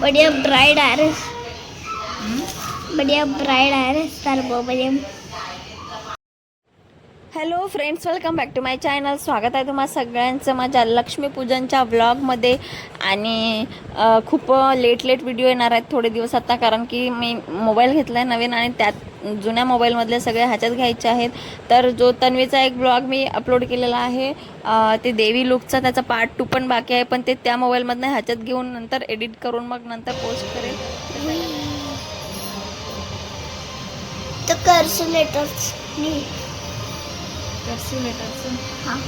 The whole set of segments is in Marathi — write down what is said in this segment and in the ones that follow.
बढ़िया ब्राइड आ रहे बढ़िया ब्राइड आ रहे सर वो बढ़िया hello friends welcome back to my channel स्वागत आहे तुम्हा सगळ्यांचं माझ्या लक्ष्मीपूजनच्या व्लॉगमध्ये आणि खूप लेट लेट व्हिडिओ येणार आहेत थोडे दिवस आता कारण की मी मोबाईल घेतला आहे नवीन आणि त्यात जुन्या मोबाईलमधले सगळे ह्याच्यात घ्यायचे आहेत. तर जो तन्वीचा एक ब्लॉग मी अपलोड केलेला आहे ते देवी लुकचा त्याचा पार्ट टू पण बाकी आहे पण ते त्या मोबाईलमधनं ह्याच्यात घेऊन नंतर एडिट करून मग नंतर पोस्ट करेल हाँ.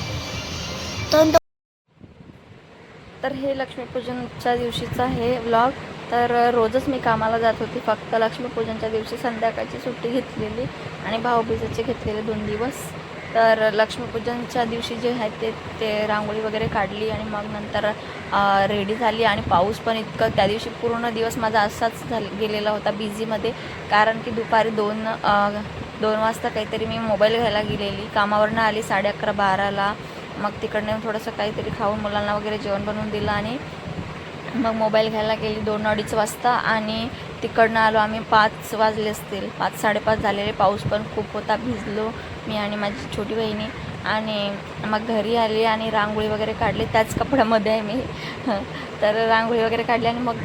तर हे लक्ष्मीपूजनच्या दिवशीचं आहे व्लॉग तर रोजच मी कामाला जात होती. फक्त लक्ष्मीपूजनच्या दिवशी संध्याकाळची सुट्टी घेतलेली आणि भाऊबीजेचे घेतलेले दोन दिवस. तर लक्ष्मीपूजनच्या दिवशी जे आहे ते ते रांगोळी वगैरे काढली आणि मग नंतर रेडी झाली. आणि पाऊस पण इतकं त्या दिवशी पूर्ण दिवस माझा असाच झाल गेलेला होता बिझीमध्ये कारण की दुपारी दोन दोन वाजता काहीतरी मी मोबाईल घ्यायला गेलेली. कामावरनं आली साडे अकरा बाराला. मग तिकडनं थोडंसं काहीतरी खाऊन मुलांना वगैरे जेवण बनवून दिलं आणि मग मोबाईल घ्यायला गेली दोन अडीच वाजता आणि तिकडनं आलो आम्ही पाच वाजले असतील. पाच साडेपाच झालेले. पाऊस पण खूप होता. भिजलो मी आणि माझी छोटी बहिणी. आणि मग घरी आली आणि रांगोळी वगैरे काढली. त्याच कपड्यामध्ये आहे मी. तर रांगोळी वगैरे काढली आणि मग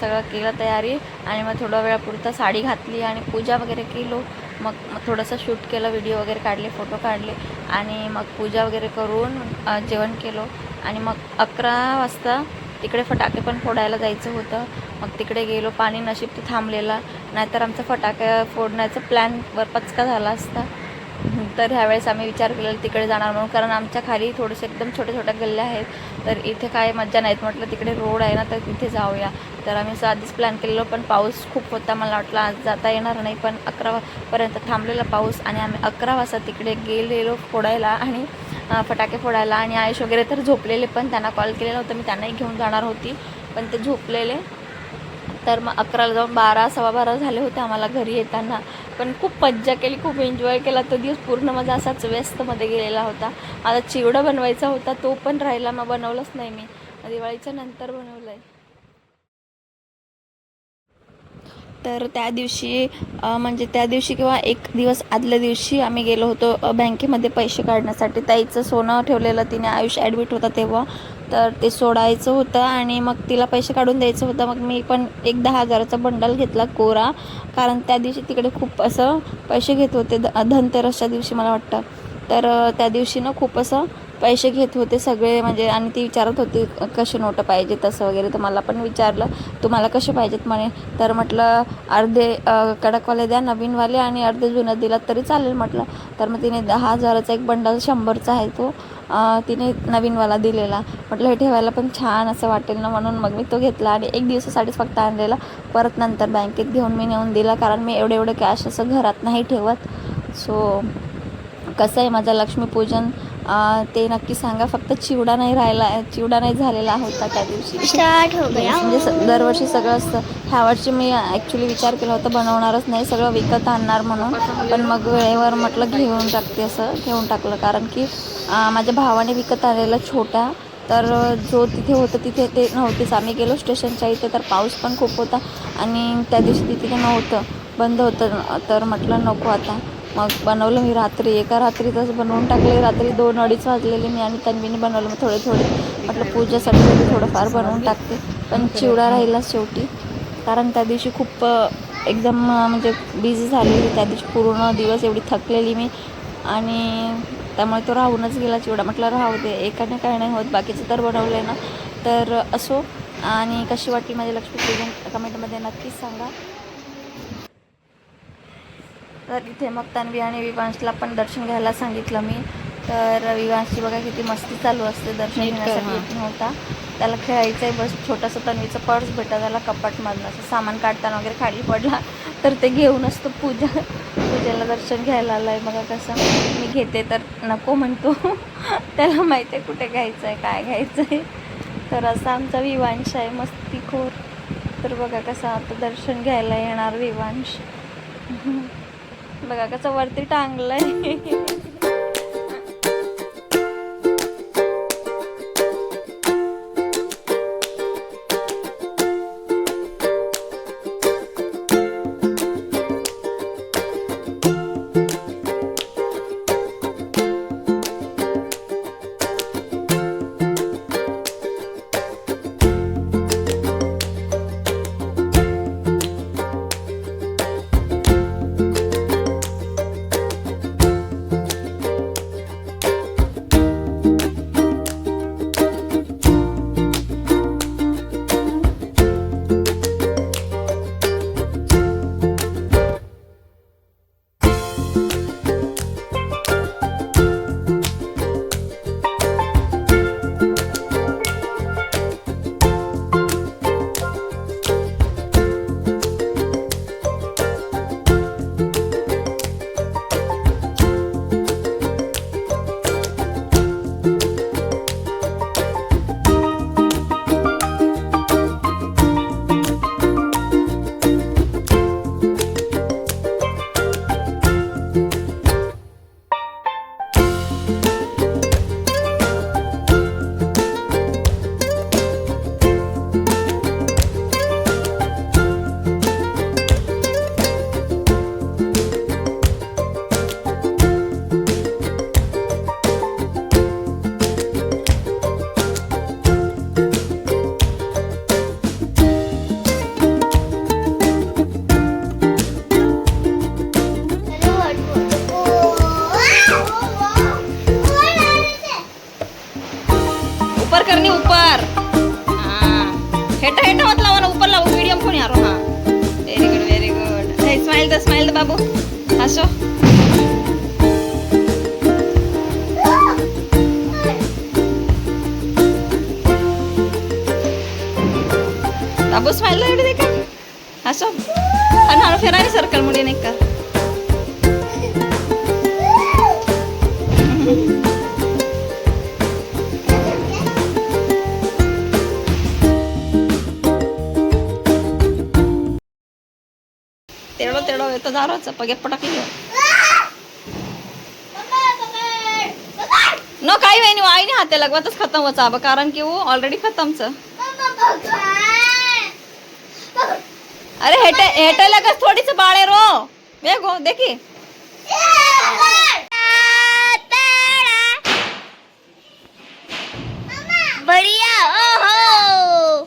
सगळं केलं तयारी. आणि मग थोडा वेळापुरता साडी घातली आणि पूजा वगैरे केलो. मग थोडंसं शूट केलं व्हिडिओ वगैरे काढले फोटो काढले आणि मग पूजा वगैरे करून जेवण केलो. आणि मग अकरा वाजता तिकडे फटाके पण फोडायला जायचं होतं. मग तिकडे गेलो पाणी नशीब ते थांबलेला. नाहीतर आमचा फटाके फोडण्याचा प्लॅन वर पचका झाला असता. तर ह्यावेळेस आम्ही विचार केलेला तिकडे जाणार म्हणून कारण आमच्या खाली थोडेसे एकदम छोट्या छोट्या गल्ल्या आहेत. तर इथे काय मज्जा नाहीत. म्हटलं तिकडे रोड आहे ना तर तिथे जाऊया. तर आम्ही असं आधीच प्लॅन केलेलो पण पाऊस खूप होता मला वाटलं. आज जाता येणार नाही पण अकरा पर्यंत थांबलेला पाऊस. आणि आम्ही अकरा वाजता तिकडे गेलेलो फोडायला आणि फटाके फोडायला. आणि आयुष वगैरे तर झोपलेले पण त्यांना कॉल केलेला होता. मी त्यांनाही घेऊन जाणार होती पण ते झोपलेले. तर मग अकराला जाऊन बारा सव्वा बारा झाले होते आम्हाला घरी येताना. पण खूप मज्जा केली खूप एन्जॉय केला. तो दिवस पूर्ण माझा असाच व्यस्तमध्ये गेलेला होता. मला चिवडा बनवायचा होता तो पण राहिला. मग बनवलाच नाही मी. दिवाळीच्या नंतर बनवलं आहे तर त्या दिवशी म्हणजे त्या दिवशी किंवा एक दिवस आदल्या दिवशी आम्ही गेलो होतो बँकेमध्ये पैसे काढण्यासाठी. ताईचं सोनं ठेवलेलं तिने आयुष ॲडमिट होता तेव्हा. तर ते सोडायचं होतं आणि मग तिला पैसे काढून द्यायचं होतं. मग मी पण एक दहा हजाराचा बंडल घेतला कोरा. कारण त्या दिवशी तिकडे खूप असं पैसे घेत होते. ध धनतेरसच्या दिवशी मला वाटतं. तर त्या दिवशी ना खूप असं पैसे घेत होते सगळे. म्हणजे आणि ती विचारत होती कसे नोटं पाहिजे तसं वगैरे. तर मला पण विचारलं तुम्हाला कसे पाहिजेत? म्हणे. तर म्हटलं अर्धे कडकवाले द्या नवीनवाले आणि अर्धे जुनं दिलात तरी चालेल. म्हटलं. तर मग तिने दहा हजाराचा एक बंडल शंभरचा आहे तो. तिने नवीनवाला दिलेला. म्हटलं हे ठेवायला पण छान असं वाटेल ना म्हणून मग मी तो घेतला आणि एक दिवसासाठीच फक्त आणलेला. परत नंतर बँकेत घेऊन मी नेऊन दिला कारण मी एवढे एवढे कॅश असं घरात नाही ठेवत. सो कसं आहे माझं लक्ष्मीपूजन ते नक्की सांगा. फक्त चिवडा नाही राहिला चिवडा नाही झालेला होता त्या दिवशी. स्टार्ट हो म्हणजे दरवर्षी सगळं असतं. ह्या वर्षी मी ॲक्च्युली विचार केला होता बनवणारच नाही. सगळं विकत आणणार म्हणून. पण मग वेळेवर म्हटलं घेऊन टाकते असं घेऊन टाकलं. कारण की माझ्या भावाने विकत आणलेलं छोट्या तर जो तिथे होतं तिथे ते नव्हतेच. आम्ही गेलो स्टेशनच्या इथे तर पाऊस पण खूप होता. आणि त्या दिवशी तिथे नव्हतं बंद होतं. तर म्हटलं नको आता. मग बनवलं मी रात्री. एका रात्रीतच बनवून टाकले रात्री दोन अडीच वाजलेले मी आणि तन्वीने बनवलं. मग थोडे थोडे म्हटलं पूजेसाठी थोडं थोडंफार बनवून टाकते. पण चिवडा राहिला शेवटी. कारण त्या दिवशी खूप एकदम म्हणजे बिझी झालेली. त्या दिवशी पूर्ण दिवस एवढी थकलेली मी. आणि त्यामुळे तो राहूनच गेला चिवडा. म्हटलं राहू दे. एकाने काय नाही होत. बाकीचं तर बनवलं आहे ना. तर असो. आणि कशी वाटली माझी लक्ष्मीपूजन? कमेंटमध्ये नक्कीच सांगा. तर इथे मग तन्वी आणि विवांशला पण दर्शन घ्यायला सांगितलं मी. तर विवांशची बघा किती मस्ती चालू असते दर्शन घेण्यासाठी. येत नव्हता. त्याला खेळायचं आहे बस छोटंसं तन्वीचं पर्स भेटा त्याला कपाटमधनं असं सामान काढताना वगैरे खाली पडला. तर ते घेऊनच तो पूजा पूजेला दर्शन घ्यायला आला आहे बघा कसं मी घेते तर नको म्हणतो. त्याला माहिती आहे कुठे घ्यायचं आहे काय घ्यायचं आहे तर असा आमचा विवांश आहे मस्तीखोर. तर बघा कसं आता दर्शन घ्यायला येणार विवांश. बघा कसं वरती टांगलंय. द स्माइल द बाबू हंसो बाबू स्माइल एवढे दे का हसो आणि हा फिरायला सर्कलमध्ये नाही का येतं दाराचं पगे पटाकली. न काही वेळ नाही आईने हाते लगवातच खतम व्हायचा अब कारण की वो ऑलरेडी खतमच. अरे हेटे हेटेला कस थोडीच बाळे रो. बेगो देखी बढ़िया ओहो.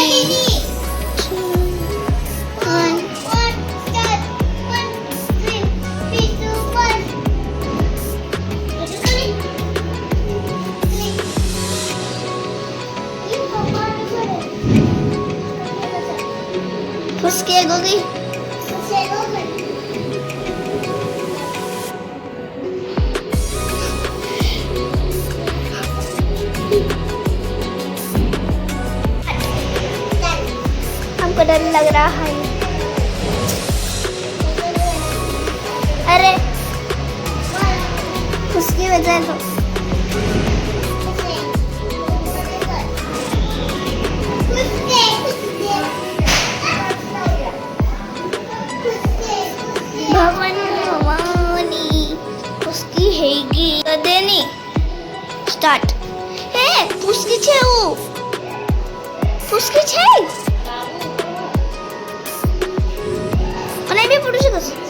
हमको डर लग रहा है। अरे उसकी वजह तो start. Hey, push the chair. Push the chair. Can I be a producer?